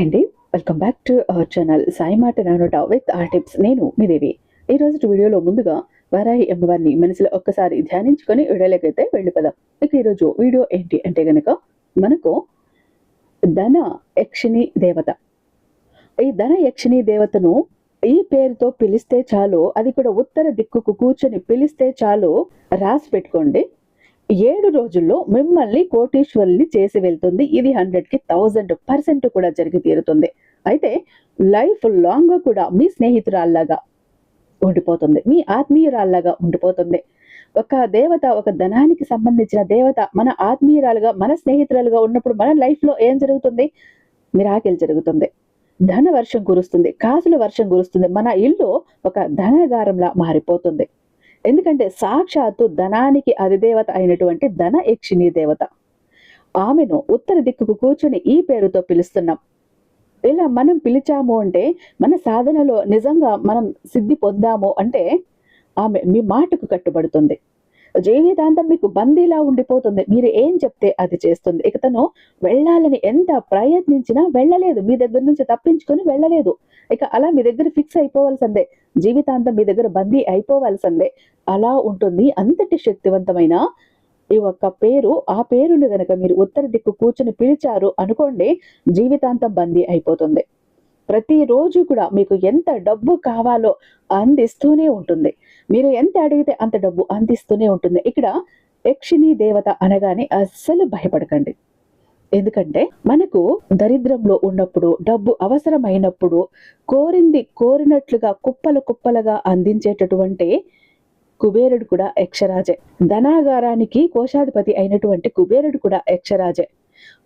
Hi అండి. Welcome back to our channel Sai మాట నానోట విత్ ఆ టిప్స్ నేను మీ దేవి. ఈ రోజు వీడియోలో ముందుగా వారాహి అమ్మవారిని మనసులో ఒక్కసారి ధ్యానించుకొని వీడియోలోకైతే వెళ్ళిపోదాం. ఇక ఈరోజు వీడియో ఏంటి అంటే గనక మనకు ధన యక్షిణి దేవత. ఈ ధన యక్షిణి దేవతను ఈ పేరుతో పిలిస్తే చాలు అది కూడా ఉత్తర దిక్కుకు కూర్చొని పిలిస్తే చాలు రాసి పెట్టుకోండి. ఏడు రోజుల్లో మిమ్మల్ని కోటీశ్వరుల్ని చేసి వెళ్తుంది. ఇది హండ్రెడ్కి థౌజండ్ పర్సెంట్ కూడా జరిగి తీరుతుంది. అయితే లైఫ్ లాంగ్ కూడా మీ స్నేహితురాల్లాగా ఉండిపోతుంది. మీ ఆత్మీయురాల్లాగా ఉండిపోతుంది. ఒక దేవత ఒక ధనానికి సంబంధించిన దేవత మన ఆత్మీయురాలుగా మన స్నేహితురాలుగా ఉన్నప్పుడు మన లైఫ్లో ఏం జరుగుతుంది? మిరాకిల్ జరుగుతుంది. ధన వర్షం కురుస్తుంది. కాసుల వర్షం కురుస్తుంది. మన ఇల్లు ఒక ధనగారంలా మారిపోతుంది. ఎందుకంటే సాక్షాత్తు ధనానికి అధిదేవత అయినటువంటి ధన యక్షిణి దేవత. ఆమెను ఉత్తర దిక్కుకు కూర్చొని ఈ పేరుతో పిలుస్తున్నాం. ఇలా మనం పిలిచాము అంటే మన సాధనలో నిజంగా మనం సిద్ధి పొందాము అంటే ఆమె మీ మాటకు కట్టుబడుతుంది. జీవితాంతం మీకు బందీలా ఉండిపోతుంది. మీరు ఏం చెప్తే అది చేస్తుంది. ఇక తను వెళ్ళాలని ఎంత ప్రయత్నించినా వెళ్ళలేదు. మీ దగ్గర నుంచి తప్పించుకొని వెళ్ళలేదు. ఇక అలా మీ దగ్గర ఫిక్స్ అయిపోవాల్సిందే. జీవితాంతం మీ దగ్గర బందీ అయిపోవాల్సిందే. అలా ఉంటుంది. అంతటి శక్తివంతమైన ఈ ఒక్క పేరు. ఆ పేరును గనక మీరు ఉత్తర దిక్కు కూర్చొని పిలిచారు అనుకోండి జీవితాంతం బందీ అయిపోతుంది. ప్రతిరోజు కూడా మీకు ఎంత డబ్బు కావాలో అందిస్తూనే ఉంటుంది. మీరు ఎంత అడిగితే అంత డబ్బు అందిస్తూనే ఉంటుంది. ఇక్కడ యక్షిణి దేవత అనగానే అస్సలు భయపడకండి. ఎందుకంటే మనకు దరిద్రంలో ఉన్నప్పుడు డబ్బు అవసరమైనప్పుడు కోరింది కోరినట్లుగా కుప్పలు కుప్పలుగా అందించేటటువంటి కుబేరుడు కూడా యక్షరాజే. ధనాగారానికి కోశాధిపతి అయినటువంటి కుబేరుడు కూడా యక్షరాజే.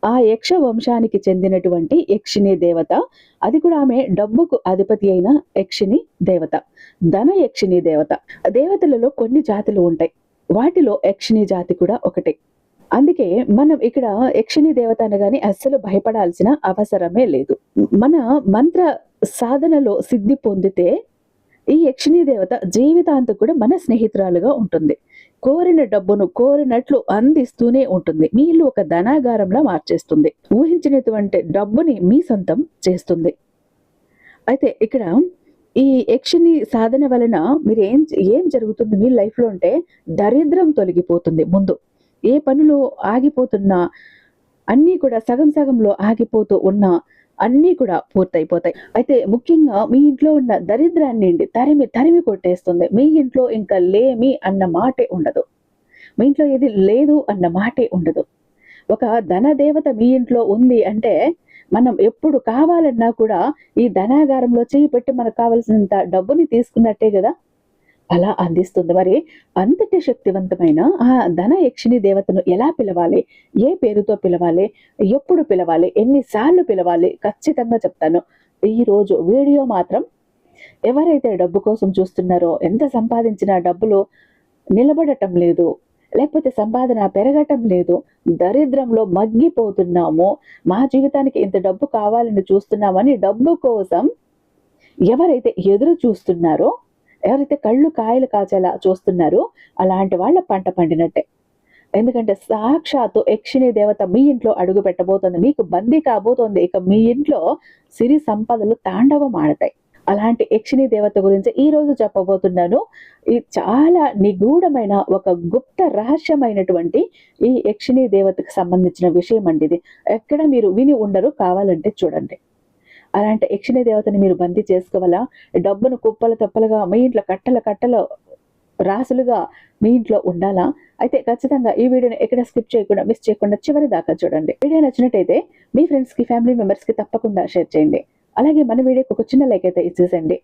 ఆ యక్ష వంశానికి చెందినటువంటి యక్షిణి దేవత. అది కూడా ఆమె డబ్బుకు అధిపతి అయిన యక్షిణి దేవత. ధన యక్షిణి దేవత. దేవతలలో కొన్ని జాతులు ఉంటాయి. వాటిలో యక్షిణి జాతి కూడా ఒకటే. అందుకే మనం ఇక్కడ యక్షిణి దేవత అనగానే అస్సలు భయపడాల్సిన అవసరమే లేదు. మన మంత్ర సాధనలో సిద్ధి పొందితే ఈ యక్షిణీ దేవత జీవితాంతం కూడా మన స్నేహితురాలుగా ఉంటుంది. కోరిన డబ్బును కోరినట్లు అందిస్తూనే ఉంటుంది. మీ ఇల్లు ఒక ధనాగారంలా మార్చేస్తుంది. ఊహించినటువంటి డబ్బుని మీ సొంతం చేస్తుంది. అయితే ఇక్కడ ఈ యక్షిని సాధన వలన మీరు ఏం ఏం జరుగుతుంది? మీ లైఫ్లో అంటే దరిద్రం తొలగిపోతుంది ముందు. ఏ పనులు ఆగిపోతున్నా అన్నీ కూడా సగం సగంలో ఆగిపోతూ ఉన్నా అన్నీ కూడా పూర్తయిపోతాయి. అయితే ముఖ్యంగా మీ ఇంట్లో ఉన్న దరిద్రాన్ని తరిమి తరిమి కొట్టేస్తుంది. మీ ఇంట్లో ఇంకా లేమి అన్న మాటే ఉండదు. మీ ఇంట్లో ఏది లేదు అన్న మాటే ఉండదు. ఒక ధన దేవత మీ ఇంట్లో ఉంది అంటే మనం ఎప్పుడు కావాలన్నా కూడా ఈ ధనాగారంలో చేయి పెట్టి మనకు కావలసినంత డబ్బుని తీసుకున్నట్టే కదా? అలా అందిస్తుంది. మరి అంతటి శక్తివంతమైన ఆ ధన యక్షిణి దేవతను ఎలా పిలవాలి? ఏ పేరుతో పిలవాలి? ఎప్పుడు పిలవాలి? ఎన్నిసార్లు పిలవాలి? ఖచ్చితంగా చెప్తాను. ఈరోజు వీడియో మాత్రం ఎవరైతే డబ్బు కోసం చూస్తున్నారో ఎంత సంపాదించినా డబ్బులు నిలబడటం లేదు. లేకపోతే సంపాదన పెరగటం లేదు. దరిద్రంలో మగ్గిపోతున్నాము. మా జీవితానికి ఇంత డబ్బు కావాలని చూస్తున్నామని డబ్బు కోసం ఎవరైతే ఎదురు చూస్తున్నారో ఎవరైతే కళ్ళు కాయలు కాచేలా చూస్తున్నారో అలాంటి వాళ్ళ పంట పండినట్టే. ఎందుకంటే సాక్షాత్తు యక్షిణి దేవత మీ ఇంట్లో అడుగు పెట్టబోతుంది మీకు బందీ కాబోతోంది ఇక మీ ఇంట్లో సిరి సంపదలు తాండవం ఆడతాయి. అలాంటి యక్షిణి దేవత గురించి ఈ రోజు చెప్పబోతున్నాను. ఈ చాలా నిగూఢమైన ఒక గుప్త రహస్యమైనటువంటి ఈ యక్షిణి దేవతకు సంబంధించిన విషయం అండి ఇది. ఎక్కడ మీరు విని ఉండరు కావాలంటే చూడండి. అలాంటి యక్షిణి దేవతని మీరు బందీ చేసుకోవాలా? డబ్బును కుప్పలు తప్పలుగా మీ ఇంట్లో కట్టల కట్టల రాసులుగా మీ ఇంట్లో ఉండాలా? అయితే ఖచ్చితంగా ఈ వీడియోని ఎక్కడ స్కిప్ చేయకుండా మిస్ చేయకుండా చివరి దాకా చూడండి. వీడియో నచ్చినట్టయితే మీ ఫ్రెండ్స్కి ఫ్యామిలీ మెంబర్స్కి తప్పకుండా షేర్ చేయండి. అలాగే మన వీడియోకి ఒక చిన్న లైక్ అయితే ఇచ్చేసండి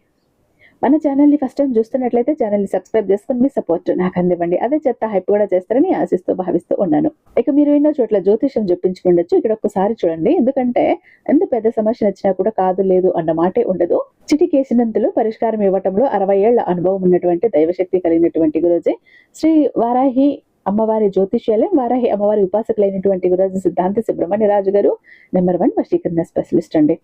మన ఛానల్ని ఫస్ట్ టైం చూస్తున్నట్లయితే ఛానల్ని సబ్స్క్రైబ్ చేసుకుని మీ సపోర్ట్ నాకు అందివ్వండి. అదే చెత్త హైప్ కూడా చేస్తారని ఆశిస్తూ భావిస్తూ ఉన్నాను. ఇక మీరు ఎన్నో చోట్ల జ్యోతిషం చెప్పించుకుండొచ్చు. ఇక్కడ ఒక్కసారి చూడండి. ఎందుకంటే ఎంత పెద్ద సమస్య వచ్చినా కూడా కాదు లేదు అన్న మాటే ఉండదు. చిటికేసినంతలో పరిష్కారం ఇవ్వటంలో అరవై ఏళ్ళ అనుభవం ఉన్నటువంటి దైవశక్తి కలిగినటువంటి గురుజీ శ్రీ వారాహి అమ్మవారి జ్యోతిష్యాలయం వారాహి అమ్మవారి ఉపాసకులైనటువంటి గురుజీ సిద్ధాంత సుబ్రహ్మణ్య రాజు గారు నెంబర్ వన్ వశీకరణ స్పెషలిస్ట్ అండి.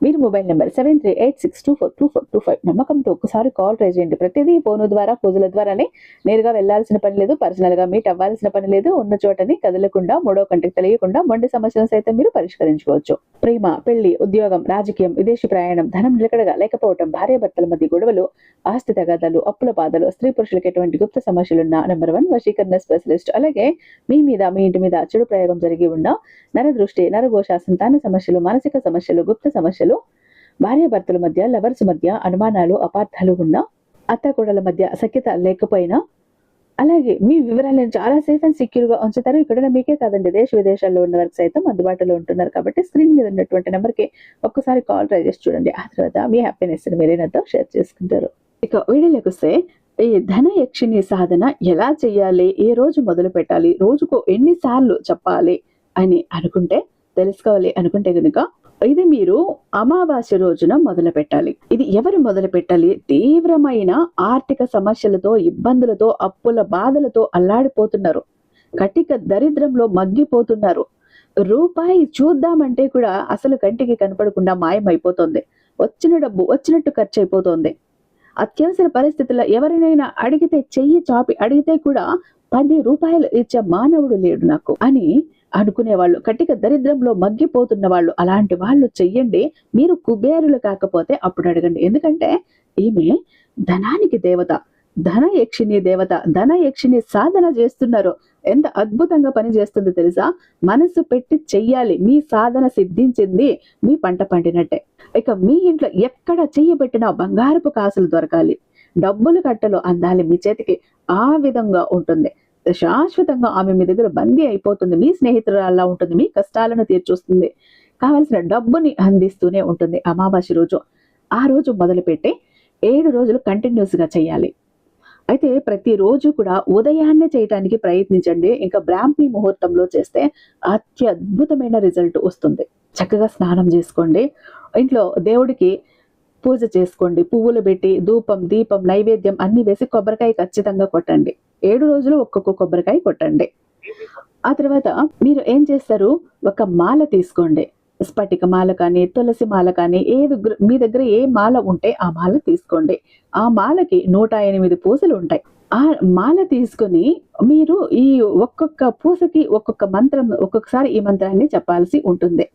మీరు mobile number seven three eight six two four two four two five నమ్మకంతో ఒకసారి కాల్ ట్రై చేయండి. ప్రతిదీ ఫోను ద్వారా పూజల ద్వారానే నేరుగా వెళ్ళాల్సిన పని లేదు పర్సనల్గా మీట్ అవ్వాల్సిన పని లేదు. ఉన్న చోటని కదలకుండా మూడో కంటికి తెలియకుండా మొండి సమస్యలను సైతం మీరు పరిష్కరించుకోవచ్చు. ప్రేమ పెళ్ళి ఉద్యోగం రాజకీయం విదేశీ ప్రయాణం ధనం నిలకడగా లేకపోవడం భార్యాభర్తల మధ్య గొడవలు ఆస్తి తగాదాలు అప్పుల బాధలు స్త్రీ పురుషులకు ఎటువంటి గుప్త సమస్యలున్న నెంబర్ వన్ వశీకరణ స్పెషలిస్ట్ అలాగే మీ మీద మీ ఇంటి మీద చెడు ప్రయోగం జరిగి ఉన్న నరదృష్టి నరఘోష సంతాన సమస్యలు మానసిక సమస్యలు గుప్త సమస్యలు భార్యాభర్తల మధ్య లవర్స్ మధ్య అనుమానాలు అపార్థాలు ఉన్న అత్తకోడల మధ్య సఖ్యత లేకపోయినా అలాగే మీ వివరాలను చాలా సేఫ్ అండ్ సెక్యూర్గా ఉంచుతారు. ఇక్కడ మీకే కాదండి దేశ విదేశాల్లో ఉన్న వారికి సైతం అందుబాటులో ఉంటున్నారు. కాబట్టి స్క్రీన్ మీద ఉన్నటువంటి నెంబర్కి ఒక్కసారి కాల్ ట్రై చేసి చూడండి. ఆ తర్వాత మీ హ్యాపీనెస్ని వేరే షేర్ చేసుకుంటారు. ఇక వీడియోలోకి వస్తే ఈ ధన యక్షిని సాధన ఎలా చేయాలి? ఏ రోజు మొదలు పెట్టాలి? రోజుకు ఎన్నిసార్లు చెప్పాలి? అని అనుకుంటే తెలుసుకోవాలి అనుకుంటే కనుక ఇది మీరు అమావాస్య రోజున మొదలు పెట్టాలి. ఇది ఎవరు మొదలు పెట్టాలి? తీవ్రమైన ఆర్థిక సమస్యలతో ఇబ్బందులతో అప్పుల బాధలతో అల్లాడిపోతున్నారు. కటిక దరిద్రంలో మగ్గిపోతున్నారు. రూపాయి చూద్దామంటే కూడా అసలు కంటికి కనపడకుండా మాయమైపోతుంది. వచ్చిన డబ్బు వచ్చినట్టు ఖర్చు అయిపోతుంది అత్యవసర పరిస్థితుల్లో ఎవరినైనా అడిగితే చెయ్యి చాపి అడిగితే కూడా పది రూపాయలు ఇచ్చే మానవుడు లేడు నాకు అని అనుకునేవాళ్ళు. కట్టిక దరిద్రంలో మగ్గిపోతున్న వాళ్ళు. అలాంటి వాళ్ళు చెయ్యండి. మీరు కుబేరులు కాకపోతే అప్పుడు అడగండి. ఎందుకంటే ఈమె ధనానికి దేవత ధన యక్షిణి దేవత ధన యక్షిణి సాధన చేస్తున్నారు. ఎంత అద్భుతంగా పని చేస్తుందో తెలుసా? మనసు పెట్టి చెయ్యాలి. మీ సాధన సిద్ధించింది. మీ పంట పండినట్టే. ఇక మీ ఇంట్లో ఎక్కడ చెయ్యి పెట్టినా బంగారపు కాసులు దొరకాలి. డబ్బులు కట్టలు అందాలి మీ చేతికి. ఆ విధంగా ఉంటుంది. శాశ్వతంగా ఆమె మీ దగ్గర బందీ అయిపోతుంది. మీ స్నేహితురాల్లా ఉంటుంది. మీ కష్టాలను తీర్చొస్తుంది. కావలసిన డబ్బుని అందిస్తూనే ఉంటుంది అమావాస్య రోజు. ఆ రోజు మొదలుపెట్టి ఏడు రోజులు కంటిన్యూస్గా చేయాలి. అయితే ప్రతిరోజు కూడా ఉదయాన్నే చేయటానికి ప్రయత్నించండి. ఇంకా బ్రాహ్మీ ముహూర్తంలో చేస్తే అత్యద్భుతమైన రిజల్ట్ వస్తుంది. చక్కగా స్నానం చేసుకోండి. ఇంట్లో దేవుడికి పూజ చేసుకోండి. పువ్వులు పెట్టి ధూపం దీపం నైవేద్యం అన్నీ వేసి కొబ్బరికాయ ఖచ్చితంగా కొట్టండి. ఏడు రోజులు ఒక్కొక్క కొబ్బరికాయ కొట్టండి. ఆ తర్వాత మీరు ఏం చేస్తారు? ఒక మాల తీసుకోండి. స్ఫటిక మాల కానీ తులసి మాల కానీ ఏ దగ్గర మీ దగ్గర ఏ మాల ఉంటే ఆ మాల తీసుకోండి. ఆ మాలకి నూట ఎనిమిది పూసలు ఉంటాయి. ఆ మాల తీసుకొని మీరు ఈ ఒక్కొక్క పూసకి ఒక్కొక్క మంత్రం ఒక్కొక్కసారి ఈ మంత్రాన్ని చెప్పాల్సి ఉంటుంది.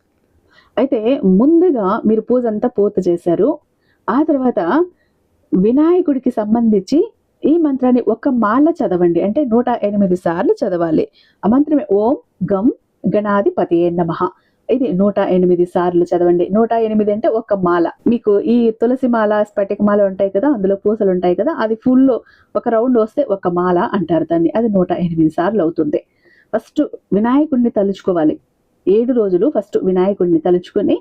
అయితే ముందుగా మీరు పూజ అంతా పూర్తి చేశారు. ఆ తర్వాత వినాయకుడికి సంబంధించి ఈ మంత్రాన్ని ఒక మాల చదవండి. అంటే నూట ఎనిమిది సార్లు చదవాలి. ఆ మంత్రమే ఓం గం గణాధిపతి నమః. ఇది నూట ఎనిమిది సార్లు చదవండి. నూట ఎనిమిది అంటే ఒక మాల. మీకు ఈ తులసి మాల స్ఫటిక మాల ఉంటాయి కదా అందులో పూసలు ఉంటాయి కదా అది ఫుల్ ఒక రౌండ్ వస్తే ఒక మాల అంటారు దాన్ని. అది నూట ఎనిమిది సార్లు అవుతుంది. ఫస్ట్ వినాయకుడిని తలుచుకోవాలి. ఏడు రోజులు ఫస్ట్ వినాయకుడిని తలుచుకొని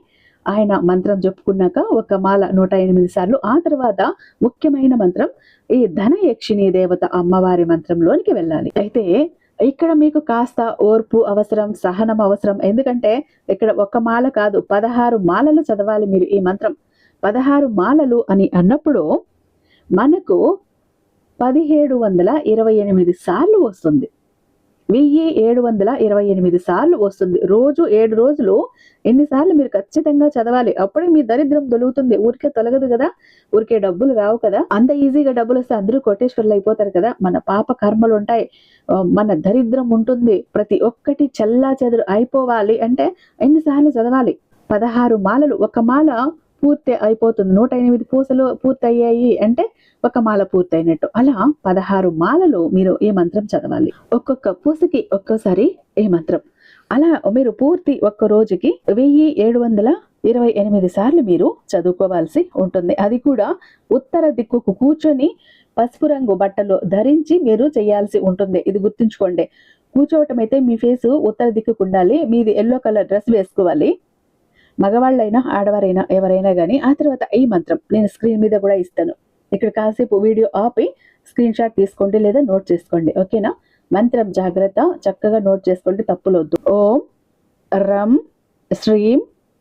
ఆయన మంత్రం చెప్పుకున్నాక ఒక మాల నూట ఎనిమిది సార్లు. ఆ తర్వాత ముఖ్యమైన మంత్రం ఈ ధన యక్షిణి దేవత అమ్మవారి మంత్రంలోనికి వెళ్ళాలి. అయితే ఇక్కడ మీకు కాస్త ఓర్పు అవసరం సహనం అవసరం. ఎందుకంటే ఇక్కడ ఒక మాల కాదు పదహారు మాలలు చదవాలి మీరు ఈ మంత్రం. పదహారు మాలలు అని అన్నప్పుడు మనకు పదిహేడు వందల ఇరవై ఎనిమిది సార్లు వస్తుంది. వెయ్యి ఏడు వందల ఇరవై ఎనిమిది సార్లు వస్తుంది. రోజు ఏడు రోజులు ఎన్నిసార్లు మీరు ఖచ్చితంగా చదవాలి? అప్పుడే మీ దరిద్రం తొలుగుతుంది. ఊరికే తొలగదు కదా? ఊరికే డబ్బులు రావు కదా? అంత ఈజీగా డబ్బులు వస్తే అందరూ కోటేశ్వర్లు అయిపోతారు కదా? మన పాప కర్మలు ఉంటాయి. మన దరిద్రం ఉంటుంది. ప్రతి ఒక్కటి చల్లా చెదరు అయిపోవాలి అంటే ఎన్నిసార్లు చదవాలి? పదహారు మాలలు. ఒక మాల పూర్తి అయిపోతుంది. నూట ఎనిమిది పూసలు పూర్తి అయ్యాయి అంటే ఒక మాల పూర్తి అయినట్టు అలా పదహారు మాలలు మీరు ఈ మంత్రం చదవాలి. ఒక్కొక్క పూసకి ఒక్కోసారి ఈ మంత్రం. అలా మీరు పూర్తి ఒక్క రోజుకి వెయ్యి ఏడు వందల ఇరవై ఎనిమిది సార్లు మీరు చదువుకోవాల్సి ఉంటుంది. అది కూడా ఉత్తర దిక్కుకు కూర్చొని పసుపు రంగు బట్టలు ధరించి మీరు చేయాల్సి ఉంటుంది. ఇది గుర్తుంచుకోండి. కూర్చోవటం అయితే మీ ఫేస్ ఉత్తర దిక్కుకు ఉండాలి. మీది ఎల్లో కలర్ డ్రెస్ వేసుకోవాలి. మగవాళ్ళైనా ఆడవారైనా ఎవరైనా కానీ ఆ తర్వాత ఈ మంత్రం నేను స్క్రీన్ మీద కూడా ఇస్తాను. ఇక్కడ కాసేపు వీడియో ఆపి స్క్రీన్ షాట్ తీసుకోండి లేదా నోట్ చేసుకోండి. ఓకేనా? మంత్రం జాగ్రత్త చక్కగా నోట్ చేసుకోండి తప్పులొద్దు. ఓం రం శ్రీం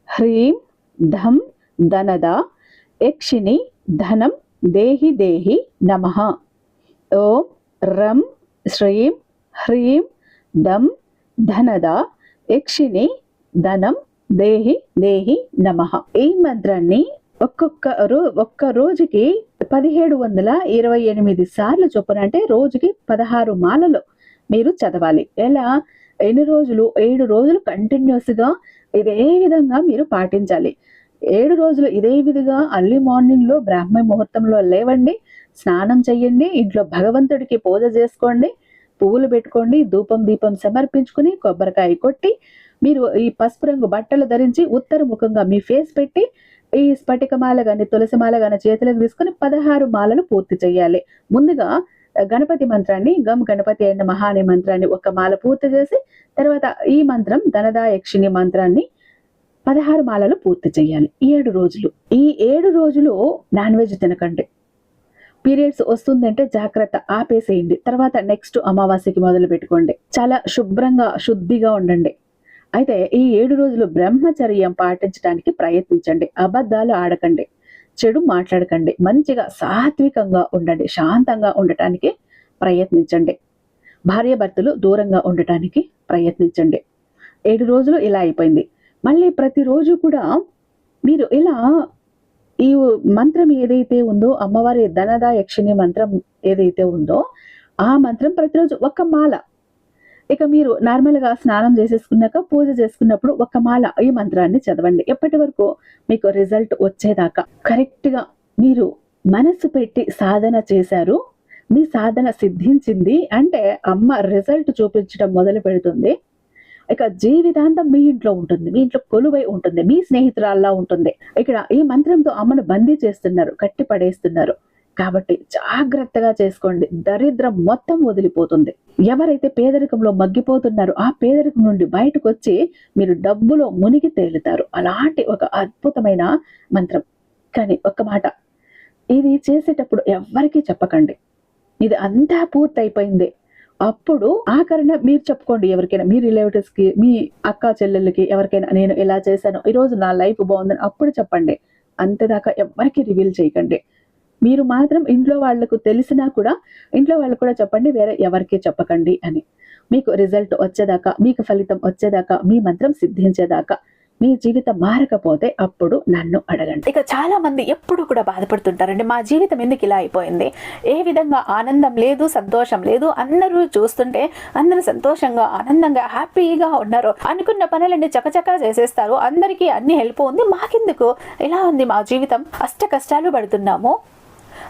హ్రీం ధం ధనద యక్షిణి ధనం దేహి దేహి నమ. ఓం రం శ్రీం హ్రీం దం ధనద యక్షిణి ధనం దేహి దేహి నమః. ఈ మంత్రాన్ని ఒక్కొక్క రో ఒక్క రోజుకి పదిహేడు వందల ఇరవై ఎనిమిది సార్లు చొప్పున అంటే రోజుకి పదహారు మాలలు మీరు చదవాలి. ఎలా? ఎన్ని రోజులు? ఏడు రోజులు కంటిన్యూస్గా ఇదే విధంగా మీరు పాటించాలి. ఏడు రోజులు ఇదే విధంగా అర్లీ మార్నింగ్లో బ్రాహ్మ ముహూర్తంలో లేవండి స్నానం చెయ్యండి ఇంట్లో భగవంతుడికి పూజ చేసుకోండి పువ్వులు పెట్టుకోండి ధూపం దీపం సమర్పించుకుని కొబ్బరికాయ కొట్టి మీరు ఈ పసుపు రంగు బట్టలు ధరించి ఉత్తరముఖంగా మీ ఫేస్ పెట్టి ఈ స్ఫటికమాల కానీ తులసి మాల గాని చేతులకు తీసుకుని పదహారు మాలలు పూర్తి చేయాలి. ముందుగా గణపతి మంత్రాన్ని గమ్ గణపతి అయిన మహాని మంత్రాన్ని ఒక మాల పూర్తి చేసి తర్వాత ఈ మంత్రం ధనదాయక్షిణి మంత్రాన్ని పదహారు మాలలు పూర్తి చేయాలి. ఏడు రోజులు. ఈ ఏడు రోజులు నాన్ వెజ్ తినకండి. పీరియడ్స్ వస్తుందంటే జాగ్రత్త ఆపేసేయండి. తర్వాత నెక్స్ట్ అమావాస్యకి మొదలు పెట్టుకోండి చాలా శుభ్రంగా శుద్ధిగా ఉండండి. అయితే ఈ ఏడు రోజులు బ్రహ్మచర్యం పాటించడానికి ప్రయత్నించండి. అబద్ధాలు ఆడకండి. చెడు మాట్లాడకండి. మంచిగా సాత్వికంగా ఉండండి. శాంతంగా ఉండటానికి ప్రయత్నించండి. భార్యాభర్తలు దూరంగా ఉండటానికి ప్రయత్నించండి. ఏడు రోజులు ఇలా అయిపోయింది. మళ్ళీ ప్రతిరోజు కూడా మీరు ఇలా ఈ మంత్రం ఏదైతే ఉందో అమ్మవారి ధనదా యక్షిణి మంత్రం ఏదైతే ఉందో ఆ మంత్రం ప్రతిరోజు ఒక మాల ఇక మీరు నార్మల్గా స్నానం చేసేసుకున్నాక పూజ చేసుకున్నప్పుడు ఒక మాల ఈ మంత్రాన్ని చదవండి. ఎప్పటి వరకు మీకు రిజల్ట్ వచ్చేదాకా? కరెక్ట్గా మీరు మనసు పెట్టి సాధన చేశారు మీ సాధన సిద్ధించింది అంటే అమ్మ రిజల్ట్ చూపించడం మొదలు పెడుతుంది. ఇక జీవితాంతం మీ ఇంట్లో ఉంటుంది మీ ఇంట్లో కొలువై ఉంటుంది మీ స్నేహితురాల్లా ఉంటుంది. ఇక్కడ ఈ మంత్రంతో అమ్మను బందీ చేస్తున్నారు కట్టి పడేస్తున్నారు. కాబట్టి జాగ్రత్తగా చేసుకోండి. దరిద్రం మొత్తం వదిలిపోతుంది. ఎవరైతే పేదరికంలో మగ్గిపోతున్నారో ఆ పేదరికం నుండి బయటకు వచ్చి మీరు డబ్బులో మునిగి తేలుతారు. అలాంటి ఒక అద్భుతమైన మంత్రం. కానీ ఒక్క మాట. ఇది చేసేటప్పుడు ఎవ్వరికీ చెప్పకండి. ఇది అంతా పూర్తయిపోయింది. అప్పుడు ఆఖరణ మీరు చెప్పుకోండి ఎవరికైనా మీ రిలేటివ్స్కి మీ అక్క చెల్లెళ్ళకి ఎవరికైనా నేను ఇలా చేశాను ఈ రోజు నా లైఫ్ బాగుందని అప్పుడు చెప్పండి. అంతేదాకా ఎవరికి రివీల్ చేయకండి. మీరు మాత్రం ఇంట్లో వాళ్ళకు తెలిసినా కూడా ఇంట్లో వాళ్ళకు కూడా చెప్పండి వేరే ఎవరికి చెప్పకండి అని. మీకు రిజల్ట్ వచ్చేదాకా మీకు ఫలితం వచ్చేదాకా మీ మంత్రం సిద్ధించేదాకా మీ జీవితం మారకపోతే అప్పుడు నన్ను అడగండి. ఇక చాలా మంది ఎప్పుడు కూడా బాధపడుతుంటారండి మా జీవితం ఎందుకు ఇలా అయిపోయింది? ఏ విధంగా ఆనందం లేదు సంతోషం లేదు అందరూ చూస్తుంటే అందరూ సంతోషంగా ఆనందంగా హ్యాపీగా ఉన్నారు. అనుకున్న పనులన్నీ చకచకా చేసేస్తారు. అందరికీ అన్ని హెల్ప్ ఉంది. మాకెందుకు? ఇలా ఉంది మా జీవితం? అష్ట కష్టాలు పడుతున్నాము.